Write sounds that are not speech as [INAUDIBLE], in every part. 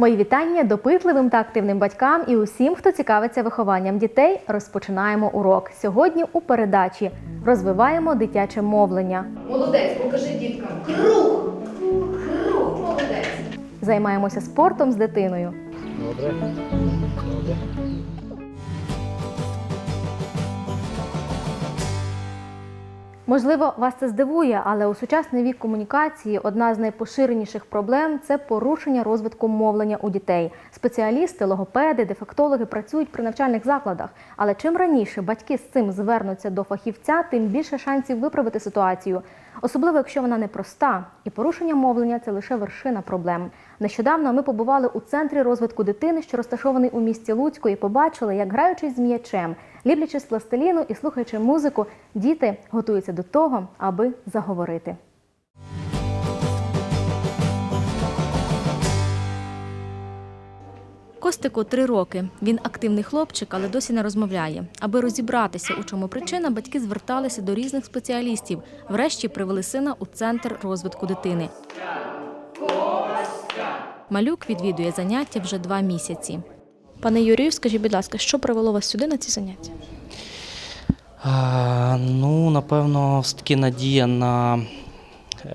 Мої вітання допитливим та активним батькам і усім, хто цікавиться вихованням дітей. Розпочинаємо урок. Сьогодні у передачі розвиваємо дитяче мовлення. Молодець, покажи діткам. Круг! Круг, молодець. Займаємося спортом з дитиною. Добре. Добре. Можливо, вас це здивує, але у сучасний вік комунікації одна з найпоширеніших проблем це порушення розвитку мовлення у дітей. Спеціалісти, логопеди, дефектологи працюють при навчальних закладах. Але чим раніше батьки з цим звернуться до фахівця, тим більше шансів виправити ситуацію. Особливо, якщо вона непроста, і порушення мовлення це лише вершина проблем. Нещодавно ми побували у центрі розвитку дитини, що розташований у місті Луцьку, і побачили, як граючись з м'ячем, ліплячи з пластиліну і слухаючи музику, діти готуються до того, аби заговорити. Костику три роки. Він активний хлопчик, але досі не розмовляє. Аби розібратися, у чому причина, батьки зверталися до різних спеціалістів. Врешті привели сина у центр розвитку дитини. Малюк відвідує заняття вже два місяці. Пане Юрію, скажіть, будь ласка, що привело вас сюди на ці заняття? А, ну, напевно, все-таки надія на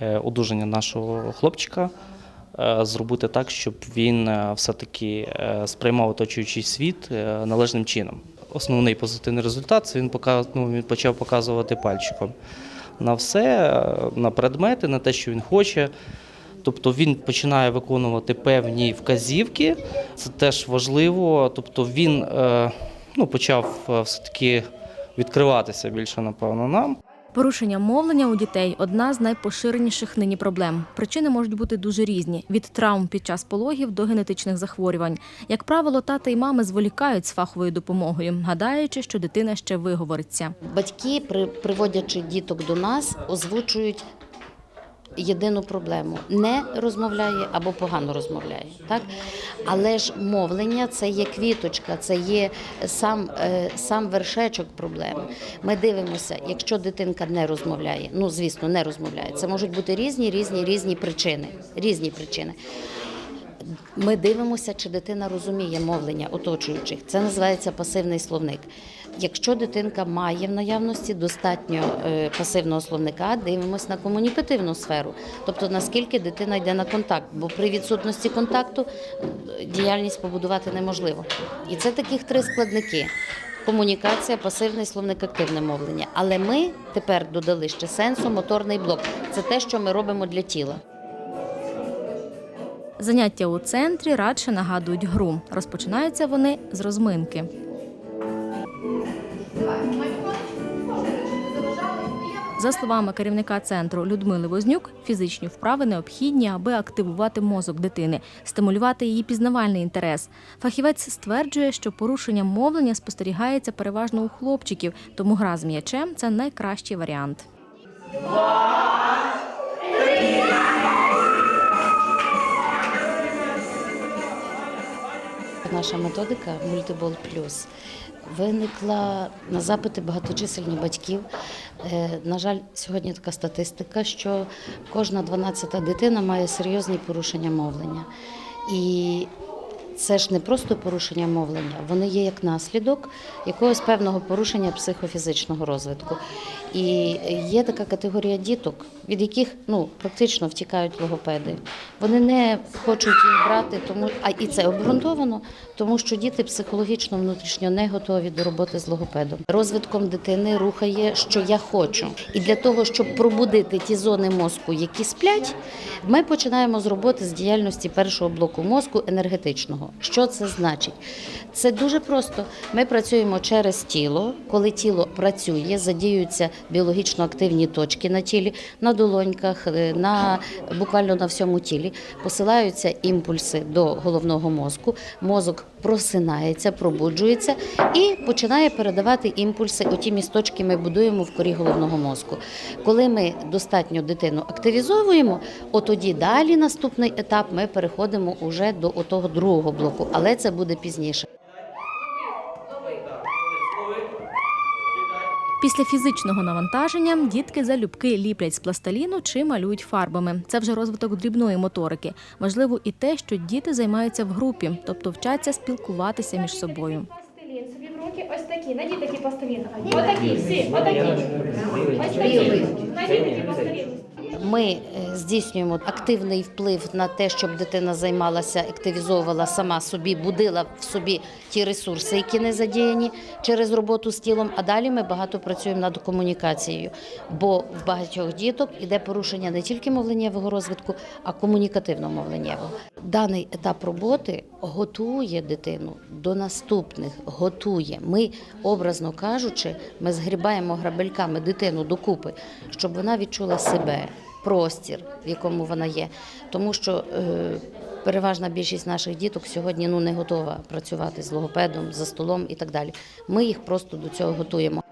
е, одужання нашого хлопчика. Е, Зробити так, щоб він е, все-таки е, сприймав оточуючий світ належним чином. Основний позитивний результат це він, показ, ну, він почав показувати пальчиком на все, на предмети, на те, що він хоче. Тобто він починає виконувати певні вказівки, це теж важливо. Тобто він ну, почав е, все-таки відкриватися більше, напевно, нам. Порушення мовлення у дітей одна з найпоширеніших нині проблем. Причини можуть бути дуже різні: від травм під час пологів до генетичних захворювань. Як правило, тата і мами зволікають з фаховою допомогою, гадаючи, що дитина ще виговориться. Батьки, при- приводячи діток до нас, озвучують єдину проблему: не розмовляє або погано розмовляє. Так? Але ж мовлення це є квіточка, це є сам, е, сам вершечок проблеми. Ми дивимося, якщо дитинка не розмовляє, ну звісно, не розмовляє. Це можуть бути різні, різні, різні причини. Різні причини. Ми дивимося, чи дитина розуміє мовлення оточуючих. Це називається пасивний словник. Якщо дитинка має в наявності достатньо е, пасивного словника, дивимося на комунікативну сферу, тобто наскільки дитина йде на контакт, бо при відсутності контакту е, діяльність побудувати неможливо. І це таких три складники. Комунікація, пасивний словник, активне мовлення. Але ми тепер додали ще сенсомоторний блок. Це те, що ми робимо для тіла. Заняття у центрі радше нагадують гру. Розпочинаються вони з розминки. За словами керівника центру Людмили Вознюк, фізичні вправи необхідні, аби активувати мозок дитини, стимулювати її пізнавальний інтерес. Фахівець стверджує, що порушення мовлення спостерігається переважно у хлопчиків, тому гра з м'ячем це найкращий варіант. Наша методика Мультибол Плюс виникла на запити багаточисельні батьків. Е, На жаль, сьогодні така статистика, що кожна 12-та дитина має серйозні порушення мовлення. І це ж не просто порушення мовлення, вони є як наслідок якогось певного порушення психофізичного розвитку. І є така категорія діток, від яких ну практично втікають логопеди. Вони не хочуть їх брати, тому а і це обґрунтовано, тому що діти психологічно внутрішньо не готові до роботи з логопедом. Розвитком дитини рухає, що я хочу. І для того, щоб пробудити ті зони мозку, які сплять, ми починаємо з роботи з діяльності першого блоку мозку енергетичного. Що це значить? Це дуже просто. Ми працюємо через тіло. Коли тіло працює, задіюються біологічно активні точки на тілі, на долоньках, е, на буквально на всьому тілі. Посилаються імпульси до головного мозку. Мозок просинається, пробуджується і починає передавати імпульси. Оті місточки ми будуємо в корі головного мозку. Коли ми достатньо дитину активізовуємо, от тоді далі наступний етап ми переходимо уже до того другого блоку, але це буде пізніше. Після фізичного навантаження дітки залюбки ліплять з пластиліну чи малюють фарбами. Це вже розвиток дрібної моторики. Важливо і те, що діти займаються в групі, тобто вчаться спілкуватися між собою. Пластилін собі в руки, ось такі, найдіть такі пластилін. Отакі, всі, отакі. Ось такі. Найдіть такі пластилін. Ми е, здійснюємо активний вплив на те, щоб дитина займалася, активізовувала сама собі, будила в собі ті ресурси, які не задіяні через роботу з тілом. А далі ми багато працюємо над комунікацією, бо в багатьох діток іде порушення не тільки мовленнєвого розвитку, а комунікативно-мовленнєвого. Даний етап роботи готує дитину до наступних, готує. Ми, образно кажучи, ми згрібаємо грабельками дитину докупи, щоб вона відчула себе, простір, в якому вона є. Тому що е, переважна більшість наших діток сьогодні ну, не готова працювати з логопедом, за столом і так далі. Ми їх просто до цього готуємо.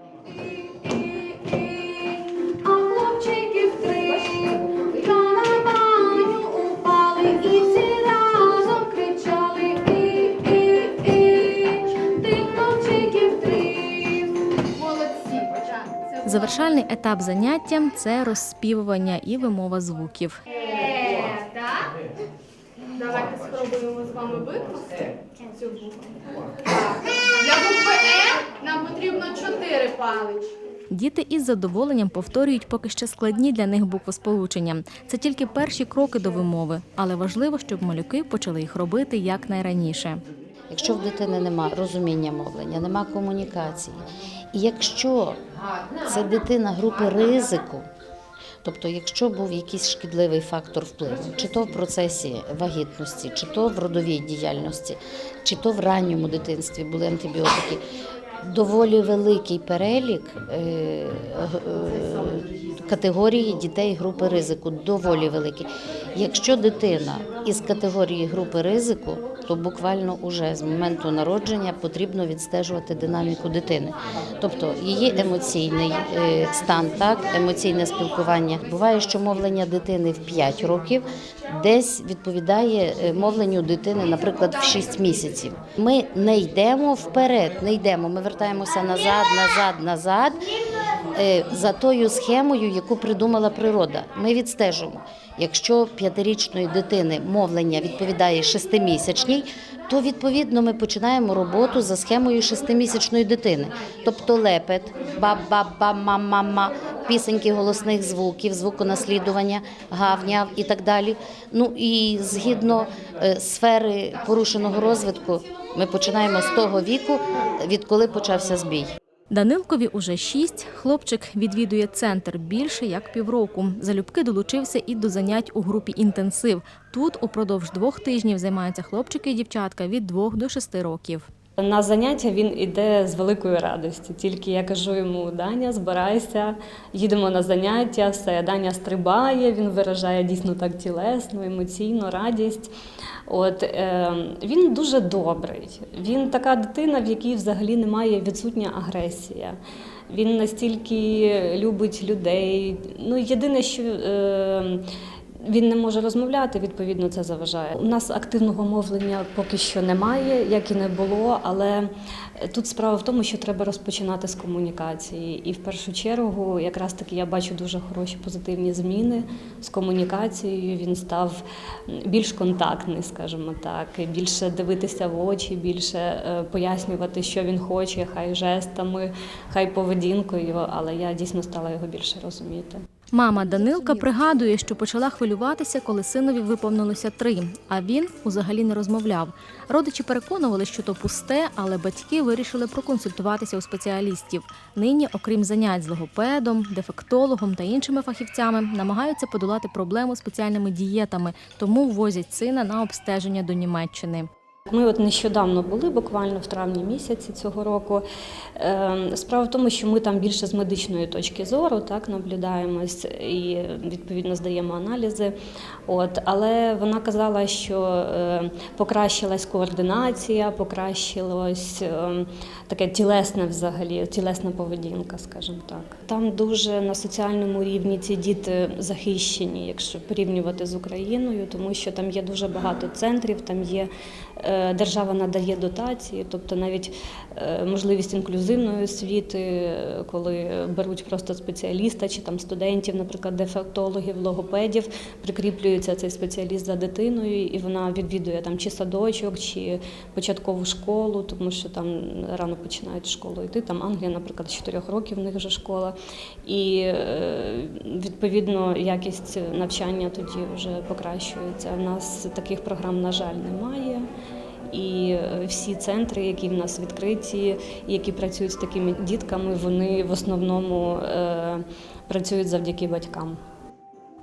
Завершальний етап заняття це розспівування і вимова звуків. Давайте спробуємо з вами викласти цю букву. Для букви Е нам потрібно чотири палички. Діти із задоволенням повторюють поки ще складні для них буквосполучення. Це тільки перші кроки до вимови, але важливо, щоб малюки почали їх робити якнайраніше. Якщо в дитини нема розуміння мовлення, нема комунікації, і якщо це дитина групи ризику, тобто якщо був якийсь шкідливий фактор впливу, чи то в процесі вагітності, чи то в родовій діяльності, чи то в ранньому дитинстві були антибіотики, доволі великий перелік е, е, категорії дітей групи ризику, доволі великий. Якщо дитина із категорії групи ризику, то буквально уже з моменту народження потрібно відстежувати динаміку дитини, тобто її емоційний е, стан, так емоційне спілкування. Буває, що мовлення дитини в 5 років десь відповідає е, мовленню дитини, наприклад, в 6 місяців. Ми не йдемо вперед, не йдемо. Ми вертаємося назад, назад, назад е, за тою схемою, яку придумала природа. Ми відстежуємо. Якщо п'ятирічної дитини мовлення відповідає шестимісячній, то відповідно ми починаємо роботу за схемою шестимісячної дитини, тобто лепет, ба-ба-ба-ма-ма-ма, пісеньки голосних звуків, звуконаслідування, гавняв і так далі. Ну і згідно е, сфери порушеного розвитку, ми починаємо з того віку, відколи почався збій. Данилкові уже шість. Хлопчик відвідує центр більше як півроку. Залюбки долучився і до занять у групі інтенсив. Тут упродовж двох тижнів займаються хлопчики і дівчатка від двох до шести років. На заняття він іде з великої радості. Тільки я кажу йому, Даня, збирайся, їдемо на заняття, все, Даня стрибає, він виражає дійсно так тілесно, емоційно, радість. От, е, він дуже добрий. Він така дитина, в якій взагалі немає відсутня агресія. Він настільки любить людей. Ну, єдине, що е, він не може розмовляти, відповідно, це заважає. У нас активного мовлення поки що немає, як і не було, але тут справа в тому, що треба розпочинати з комунікації. І в першу чергу, якраз таки я бачу дуже хороші позитивні зміни з комунікацією. Він став більш контактний, скажімо так, більше дивитися в очі, більше е, пояснювати, що він хоче, хай жестами, хай поведінкою, але я дійсно стала його більше розуміти. Мама Данилка пригадує, що почала хвилюватися, коли синові виповнилося три, а він взагалі не розмовляв. Родичі переконували, що то пусте, але батьки вирішили проконсультуватися у спеціалістів. Нині, окрім занять з логопедом, дефектологом та іншими фахівцями, намагаються подолати проблему спеціальними дієтами, тому возять сина на обстеження до Німеччини. Ми от нещодавно були, буквально в травні місяці цього року. Е, Справа в тому, що ми там більше з медичної точки зору так наблюдаємось і відповідно здаємо аналізи. От, але вона казала, що е, покращилась координація, покращилось е, таке тілесне взагалі, тілесна поведінка, скажімо так. Там дуже на соціальному рівні ці діти захищені, якщо порівнювати з Україною, тому що там є дуже багато центрів, там є е, держава надає дотації, тобто навіть е, можливість інклюзивної освіти, коли беруть просто спеціаліста чи там студентів, наприклад, дефектологів, логопедів, прикріплюється цей спеціаліст за дитиною, і вона відвідує там чи садочок, чи початкову школу, тому що там рано починають в школу йти. Там Англія, наприклад, з 4 років в них вже школа. І е, відповідно якість навчання тоді вже покращується. У нас таких програм, на жаль, немає. І е, всі центри, які в нас відкриті, які працюють з такими дітками, вони в основному е, працюють завдяки батькам.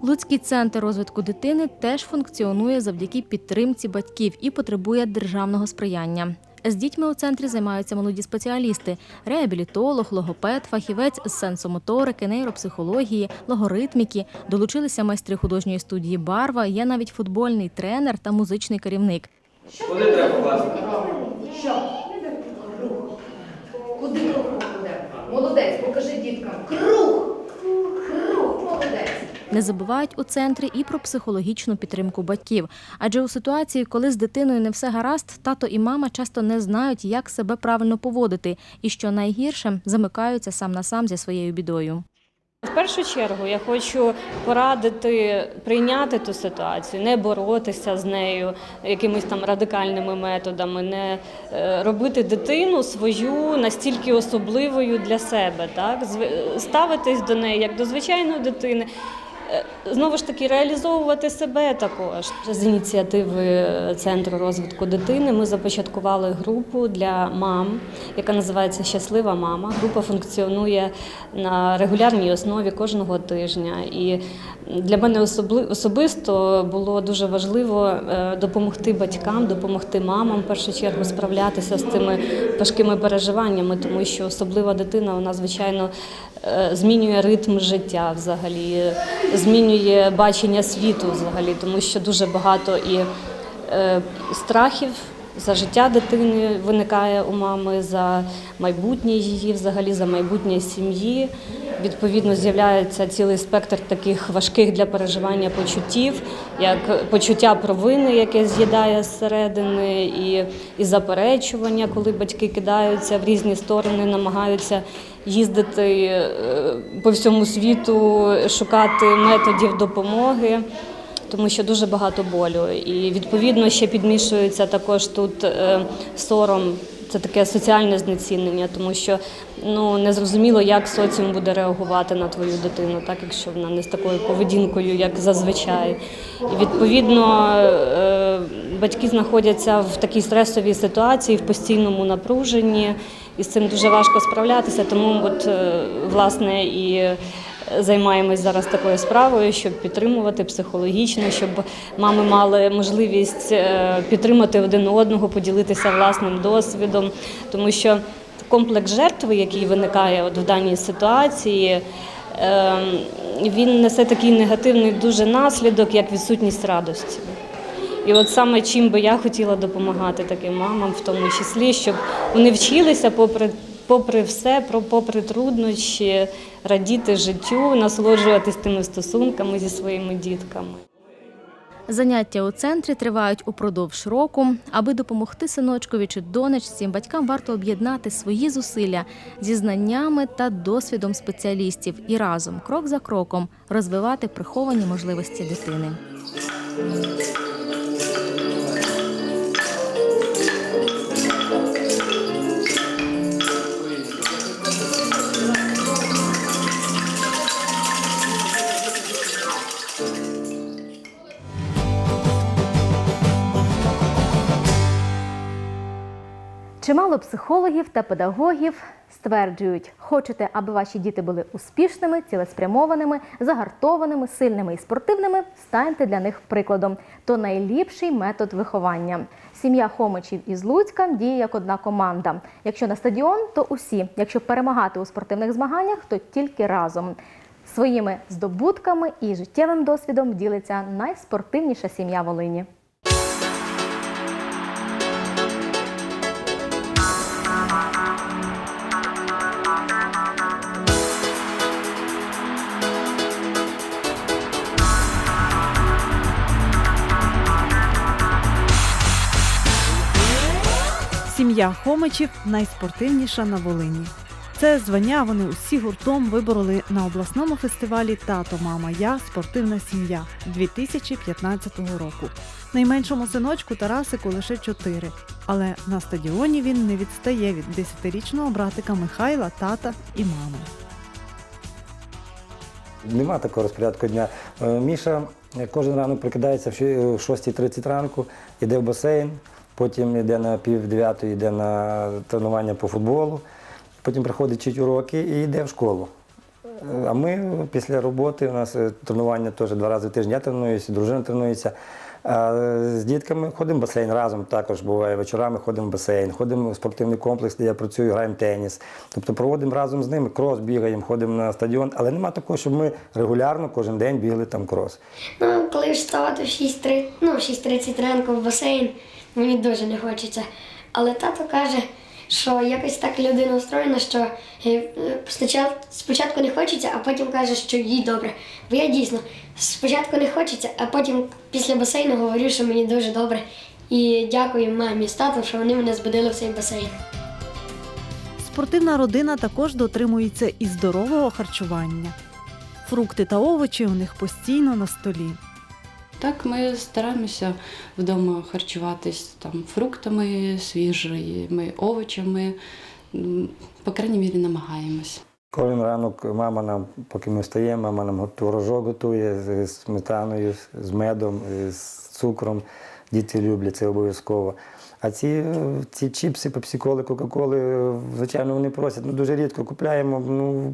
Луцький центр розвитку дитини теж функціонує завдяки підтримці батьків і потребує державного сприяння. З дітьми у центрі займаються молоді спеціалісти: реабілітолог, логопед, фахівець з сенсомоторики, нейропсихології, логоритміки. Долучилися майстри художньої студії Барва. Є навіть футбольний тренер та музичний керівник. Куди треба класти? Що? Куди круг буде? Молодець, покажи діткам. Круг. Не забувають у центрі і про психологічну підтримку батьків. Адже у ситуації, коли з дитиною не все гаразд, тато і мама часто не знають, як себе правильно поводити, і що найгірше замикаються сам на сам зі своєю бідою. В першу чергу я хочу порадити прийняти ту ситуацію, не боротися з нею якимись там радикальними методами, не е, робити дитину свою настільки особливою для себе, так ставитись до неї як до звичайної дитини. Е, Знову ж таки, реалізовувати себе також з ініціативи Центру розвитку дитини. Ми започаткували групу для мам, яка називається Щаслива мама. Група функціонує на регулярній основі кожного тижня. І для мене особисто було дуже важливо е, допомогти батькам, допомогти мамам в першу чергу справлятися з цими важкими переживаннями, тому що особлива дитина, вона звичайно змінює ритм життя взагалі, змінює бачення світу взагалі, тому що дуже багато і е, страхів. За життя дитини виникає у мами, за майбутнє її, взагалі за майбутнє сім'ї. Відповідно, з'являється цілий спектр таких важких для переживання почуттів, як почуття провини, яке з'їдає зсередини, і, і заперечування, коли батьки кидаються в різні сторони, намагаються їздити е, по всьому світу, шукати методів допомоги тому що дуже багато болю. І відповідно ще підмішується також тут е, сором. Це таке соціальне знецінення, тому що ну незрозуміло, як соціум буде реагувати на твою дитину, так якщо вона не з такою поведінкою, як зазвичай. І відповідно е, батьки знаходяться в такій стресовій ситуації, в постійному напруженні, і з цим дуже важко справлятися. Тому, от е, власне і займаємось зараз такою справою, щоб підтримувати психологічно, щоб мами мали можливість е, підтримати один одного, поділитися власним досвідом, тому що комплекс жертви, який виникає от в даній ситуації. е, Він несе такий негативний дуже наслідок, як відсутність радості. І от саме чим би я хотіла допомагати таким мамам, в тому числі, щоб вони вчилися попри, попри все, попри труднощі, радіти життю, насолоджуватись тими стосунками зі своїми дітками. Заняття у центрі тривають упродовж року. Аби допомогти синочкові чи донечці, батькам варто об'єднати свої зусилля зі знаннями та досвідом спеціалістів і разом, крок за кроком, розвивати приховані можливості дитини. Психологів та педагогів стверджують, хочете, аби ваші діти були успішними, цілеспрямованими, загартованими, сильними і спортивними, станьте для них прикладом. То найліпший метод виховання. Сім'я Хомичів із Луцька діє як одна команда. Якщо на стадіон, то усі. Якщо перемагати у спортивних змаганнях, то тільки разом. Своїми здобутками і життєвим досвідом ділиться найспортивніша сім'я Волині. Сім'я Хомичів найспортивніша на Волині. Це звання вони усі гуртом вибороли на обласному фестивалі Тато, мама, я спортивна сім'я 2015 року. Найменшому синочку Тарасику лише чотири, але на стадіоні він не відстає від десятирічного братика Михайла, тата і мами. Нема такого розпорядку дня. Е, Міша е, кожен ранок прокидається в в 6.30 ранку, йде в басейн, потім йде на пів дев'ятої, йде на тренування по футболу, потім приходить вчить уроки і йде в школу. Е, А ми після роботи, у нас е, тренування теж два рази в тиждень, я тренуюся, дружина тренується. А з дітками ходимо в басейн разом також буває. Вечорами ходимо в басейн, ходимо в спортивний комплекс, де я працюю, граємо теніс. Тобто проводимо разом з ними крос, бігаємо, ходимо на стадіон. Але нема такого, щоб ми регулярно кожен день бігли там крос. Ну, коли вставати в 6.30, ну, в 6.30 ранку в басейн, мені дуже не хочеться. Але тато каже, що якось так людина устроєна, що е, спочатку не хочеться, а потім каже, що їй добре. Бо я дійсно спочатку не хочеться, а потім після басейну говорю, що мені дуже добре. І дякую мамі з татом, що вони мене збудили в цей басейн. Спортивна родина також дотримується і здорового харчування. Фрукти та овочі у них постійно на столі. Так, ми стараємося вдома харчуватись там фруктами свіжими, овочами. По крайній мірі, намагаємось. Кожен ранок мама нам, поки ми встаємо, мама нам творожок готує з сметаною, з- медом, з цукром. Діти люблять це обов'язково. А ці, е, ці чіпси, пепсиколи, кока-коли, е, звичайно, вони просять. Ну, дуже рідко купляємо. Ну,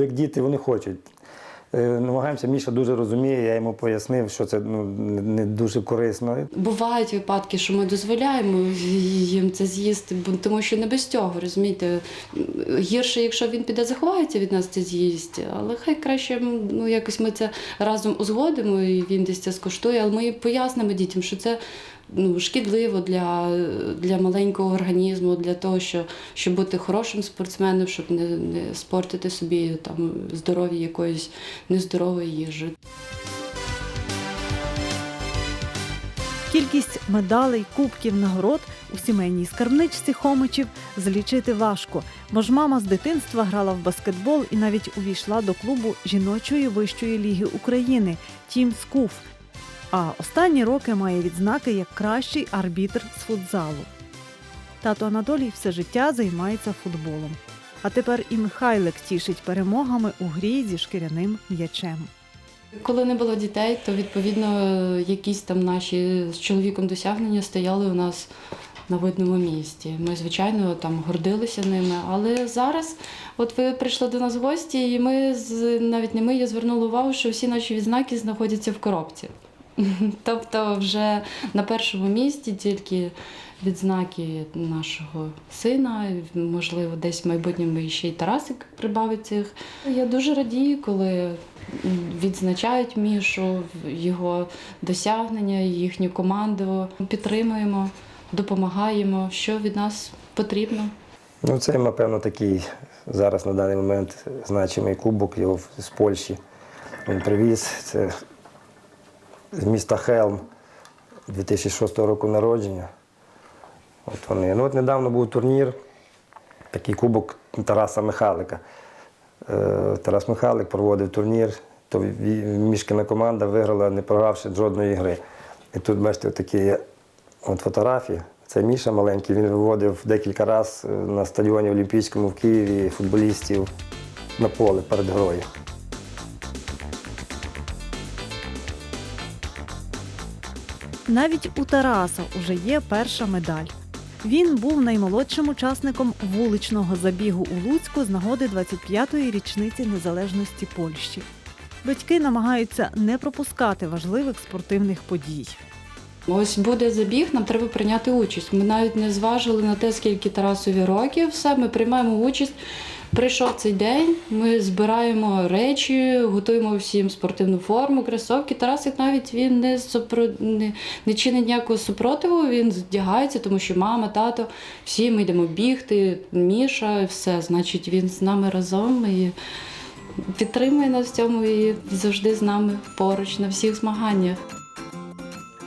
як діти, вони хочуть. Е, Намагаємося, Міша дуже розуміє, я йому пояснив, що це ну, не дуже корисно. Бувають випадки, що ми дозволяємо їм це з'їсти, тому що не без цього, розумієте. Гірше, якщо він піде заховається від нас, це з'їсть. Але хай краще ну, якось ми це разом узгодимо, і він десь це скуштує. Але ми пояснимо дітям, що це ну, шкідливо для, для маленького організму, для того, що, щоб бути хорошим спортсменом, щоб не, не спортити собі там здоров'я якоїсь нездорової їжі. Кількість медалей, кубків, нагород у сімейній скарбничці хомичів злічити важко, бо ж мама з дитинства грала в баскетбол і навіть увійшла до клубу жіночої вищої ліги України Тім Скуф. А останні роки має відзнаки як кращий арбітр з футзалу. Тато Анатолій все життя займається футболом. А тепер і Михайлик тішить перемогами у грі зі шкіряним м'ячем. Коли не було дітей, то відповідно якісь там наші з чоловіком досягнення стояли у нас на видному місці. Ми, звичайно, там гордилися ними. Але зараз, от ви прийшли до нас в гості, і ми навіть не ми, я звернула увагу, що всі наші відзнаки знаходяться в коробці. [LAUGHS] Тобто, вже на першому місці тільки відзнаки нашого сина, можливо, десь в майбутньому ще й Тарасик прибавить цих. Я дуже радію, коли відзначають Мішу, його досягнення, їхню команду. Підтримуємо, допомагаємо, що від нас потрібно. Ну, це, напевно, такий зараз на даний момент значимий кубок його з Польщі. Він привіз. Це з міста Хелм 2006 року народження. От вони. Ну, от недавно був турнір, такий кубок Тараса Михайлика. Е, Тарас Михайлик проводив турнір, то Мішкина команда виграла, не програвши жодної гри. І тут, бачите, такі от фотографії. Це Міша маленький, він виводив декілька разів на стадіоні Олімпійському в Києві футболістів на поле перед грою. Навіть у Тараса уже є перша медаль. Він був наймолодшим учасником вуличного забігу у Луцьку з нагоди 25-ї річниці незалежності Польщі. Батьки намагаються не пропускати важливих спортивних подій. Ось буде забіг, нам треба прийняти участь. Ми навіть не зважили на те, скільки Тарасові років. Все, ми приймаємо участь. Прийшов цей день, ми збираємо речі, готуємо всім спортивну форму, кросовки. Тарасик навіть він не, супро... не, не чинить ніякого супротиву, він здягається, тому що мама, тато, всі ми йдемо бігти, Міша, все. Значить, він з нами разом і підтримує нас в цьому і завжди з нами поруч на всіх змаганнях.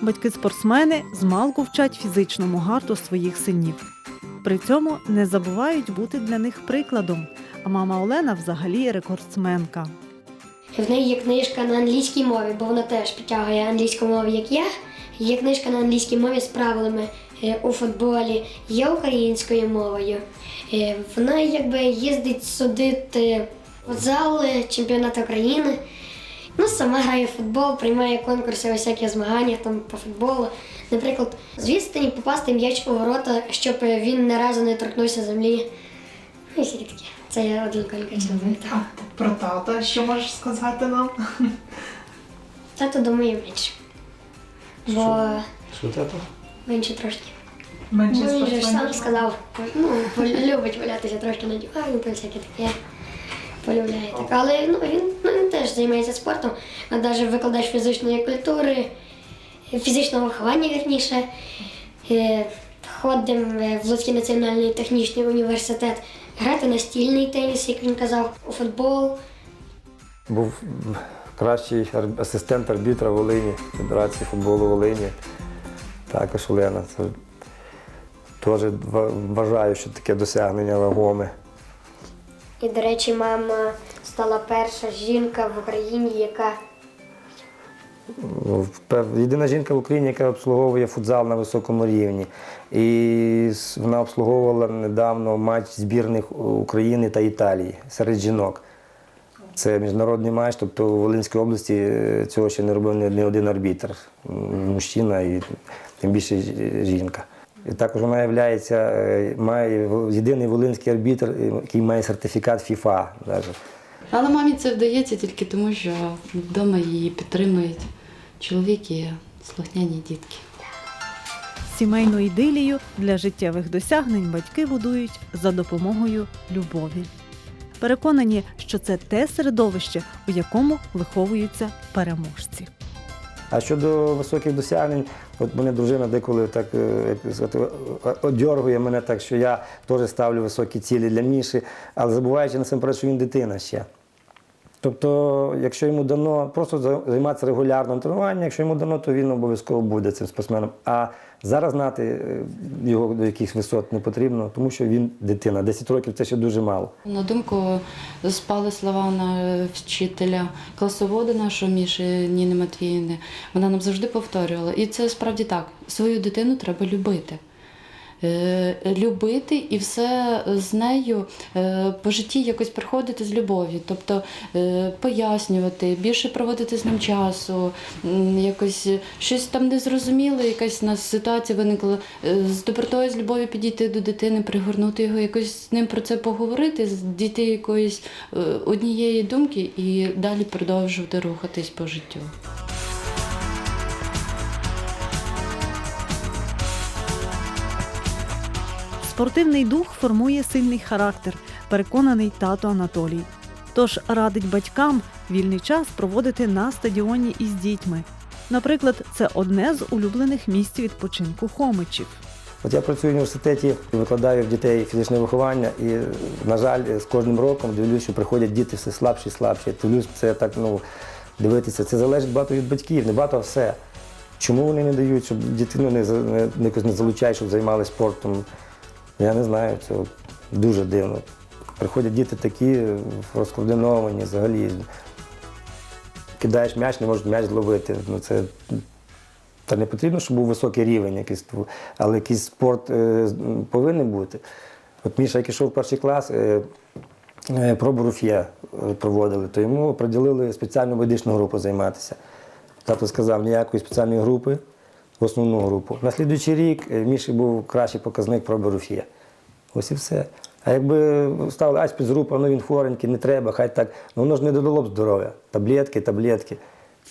Батьки-спортсмени змалку вчать фізичному гарту своїх синів. При цьому не забувають бути для них прикладом. А мама Олена взагалі рекордсменка. В неї є книжка на англійській мові, бо вона теж підтягує англійську мову, як я. Є книжка на англійській мові з правилами е, у футболі, є українською мовою. Е, Вона якби їздить судити в зали чемпіонату України. Ну, сама грає в футбол, приймає конкурси, всякі змагання там по футболу. Наприклад, з відстані попасти м'яч у ворота, щоб він не разу не торкнувся землі. Ну і всякі такі. Це я один конкурс запам'ятав. Про тата, що можеш сказати нам? Тато думає менше. Бо Що це? менше трошки. Менше Ну, він же ж сам сказав, ну, любить валятися трошки на дивані, то всяке таке. Полюбляє так. Але ну, він, ну, він теж займається спортом, а навіть викладач фізичної культури, фізичного виховання, вірніше. Е, Ходимо в Луцький національний технічний університет грати настільний теніс, як він казав, у футбол. Був кращий асистент арбітра Волині, Федерації футболу Волині. Також Олена. Це теж вважаю, що таке досягнення вагоме. І, до речі, мама стала перша жінка в Україні, яка Єдина жінка в Україні, яка обслуговує футзал на високому рівні. І вона обслуговувала недавно матч збірних України та Італії серед жінок. Це міжнародний матч, тобто у Волинській області е, цього ще не робив ні, один арбітр. Мужчина і тим більше жінка. І також вона являється, е, має єдиний волинський арбітр, е, який має сертифікат ФІФА. Але мамі це вдається тільки тому, що вдома її підтримують чоловік і слухняні дітки. Сімейну ідилію для життєвих досягнень батьки будують за допомогою любові. Переконані, що це те середовище, у якому виховуються переможці. А щодо високих досягнень, от мене дружина деколи так е, як сказати, одьоргує мене так, що я теж ставлю високі цілі для Міші, але забуваючи насамперед, що він дитина ще. Тобто, якщо йому дано просто за- займатися регулярним тренуванням, якщо йому дано, то він обов'язково буде цим спортсменом. А зараз знати е, його до якихось висот не потрібно, тому що він дитина. 10 років це ще дуже мало. На думку спали слова на вчителя класоводу нашого Міші Ніни Матвіївни. Вона нам завжди повторювала. І це справді так. Свою дитину треба любити. Е, Любити і все з нею е, по житті якось приходити з любов'ю, тобто е, пояснювати, більше проводити з ним часу, якось щось там незрозуміле, якась у нас ситуація виникла з добротою, з любов'ю підійти до дитини, пригорнути його, якось з ним про це поговорити, дійти якоїсь однієї думки і далі продовжувати рухатись по життю. Спортивний дух формує сильний характер, переконаний тато Анатолій. Тож радить батькам вільний час проводити на стадіоні із дітьми. Наприклад, це одне з улюблених місць відпочинку хомичів. От я працюю в університеті, викладаю в дітей фізичне виховання, і, на жаль, з кожним роком дивлюсь, що приходять діти все слабші і слабші. Дивлюсь, це так ну, дивитися. Це залежить багато від батьків, не багато все. Чому вони не дають, щоб дитину не, не, не залучають, щоб займалися спортом? Я не знаю, це дуже дивно. Приходять діти такі розкоординовані взагалі. Кидаєш м'яч, не можуть м'яч зловити. Ну, це та не потрібно, щоб був високий рівень, якийсь, але якийсь спорт е, повинен бути. От Міша, як ішов в перший клас, е, е, пробу руф'є е, проводили, то йому приділили спеціальну медичну групу займатися. Тато сказав, ніякої спеціальної групи, в основну групу. На слідуючий рік е, Міші був кращий показник проби руф'є. Ось і все. А якби ставили ась група, ну він хворенький, не треба, хай так. Ну воно ж не додало б здоров'я. Таблетки, таблетки.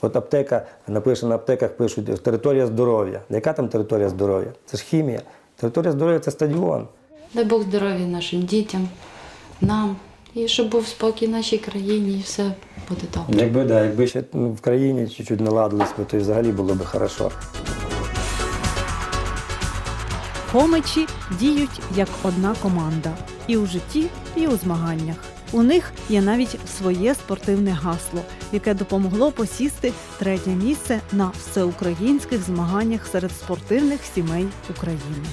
От аптека, напише на аптеках пишуть територія здоров'я. Яка там територія здоров'я? Це ж хімія. Територія здоров'я це стадіон. Дай Бог здоров'я нашим дітям, нам, і щоб був спокій в нашій країні, і все буде добре. Якби, да, якби ще ну, в країні чуть-чуть наладились, то і взагалі було б хорошо. Хомичі діють як одна команда і у житті, і у змаганнях. У них є навіть своє спортивне гасло, яке допомогло посісти третє місце на всеукраїнських змаганнях серед спортивних сімей України.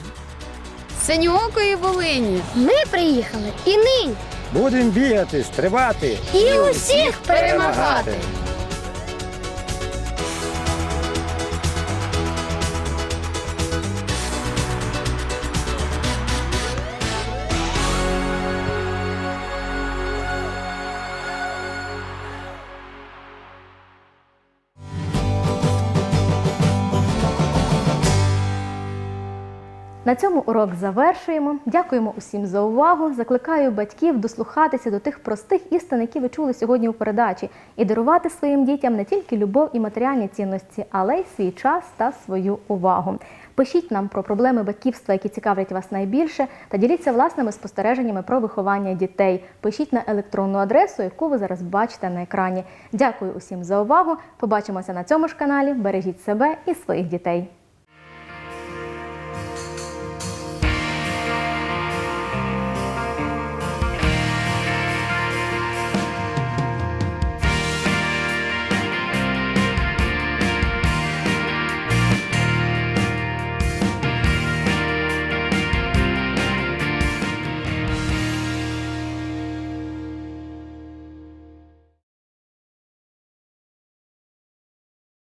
Синьоокої Волині. Ми приїхали і нині, Будемо бігати, стрибати і усіх перемагати. На цьому урок завершуємо. Дякуємо усім за увагу. Закликаю батьків дослухатися до тих простих істин, які ви чули сьогодні у передачі, і дарувати своїм дітям не тільки любов і матеріальні цінності, але й свій час та свою увагу. Пишіть нам про проблеми батьківства, які цікавлять вас найбільше, та діліться власними спостереженнями про виховання дітей. Пишіть на електронну адресу, яку ви зараз бачите на екрані. Дякую усім за увагу. Побачимося на цьому ж каналі. Бережіть себе і своїх дітей.